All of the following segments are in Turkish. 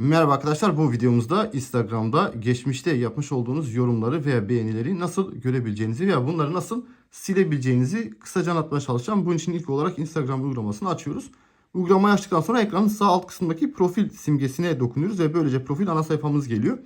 Merhaba arkadaşlar bu videomuzda Instagram'da geçmişte yapmış olduğunuz yorumları veya beğenileri nasıl görebileceğinizi veya bunları nasıl silebileceğinizi kısaca anlatmaya çalışacağım. Bunun için ilk olarak Instagram uygulamasını açıyoruz. Uygulamayı açtıktan sonra ekranın sağ alt kısmındaki profil simgesine dokunuyoruz ve böylece profil ana sayfamız geliyor.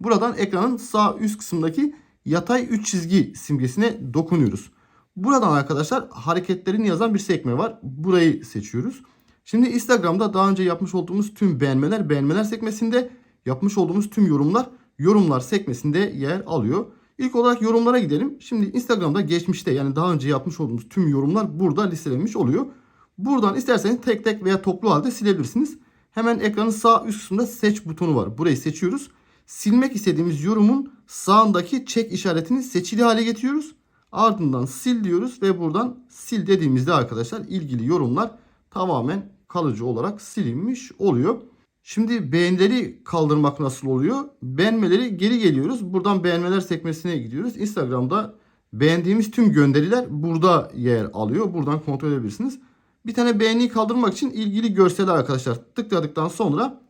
Buradan ekranın sağ üst kısmındaki yatay 3 çizgi simgesine dokunuyoruz. Buradan arkadaşlar hareketlerini yazan bir sekme var. Burayı seçiyoruz. Şimdi Instagram'da daha önce yapmış olduğumuz tüm beğenmeler beğenmeler sekmesinde yapmış olduğumuz tüm yorumlar yorumlar sekmesinde yer alıyor. İlk olarak yorumlara gidelim. Şimdi Instagram'da geçmişte yani daha önce yapmış olduğumuz tüm yorumlar burada listelenmiş oluyor. Buradan isterseniz tek tek veya toplu halde silebilirsiniz. Hemen ekranın sağ üst kısmında seç butonu var. Burayı seçiyoruz. Silmek istediğimiz yorumun sağındaki çek işaretini seçili hale getiriyoruz. Ardından sil diyoruz ve buradan sil dediğimizde arkadaşlar ilgili yorumlar tamamen kalıcı olarak silinmiş oluyor. Şimdi beğenileri kaldırmak nasıl oluyor? Beğenmeleri geri geliyoruz. Buradan beğenmeler sekmesine gidiyoruz. Instagram'da beğendiğimiz tüm gönderiler burada yer alıyor. Buradan kontrol edebilirsiniz. Bir tane beğeniyi kaldırmak için ilgili görseli arkadaşlar tıkladıktan sonra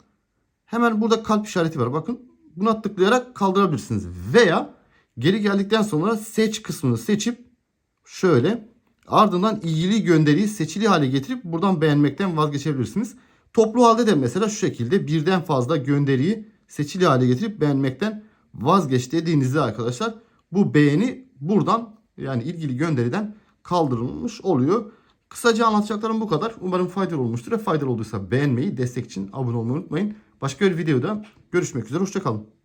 hemen burada kalp işareti var. Bakın buna tıklayarak kaldırabilirsiniz. Veya geri geldikten sonra seç kısmını seçip şöyle ardından ilgili gönderiyi seçili hale getirip buradan beğenmekten vazgeçebilirsiniz. Toplu halde de mesela şu şekilde birden fazla gönderiyi seçili hale getirip beğenmekten vazgeç dediğinizde arkadaşlar bu beğeni buradan yani ilgili gönderiden kaldırılmış oluyor. Kısaca anlatacaklarım bu kadar. Umarım faydalı olmuştur. Faydalı olduysa beğenmeyi, destek için abone olmayı unutmayın. Başka bir videoda görüşmek üzere. Hoşçakalın.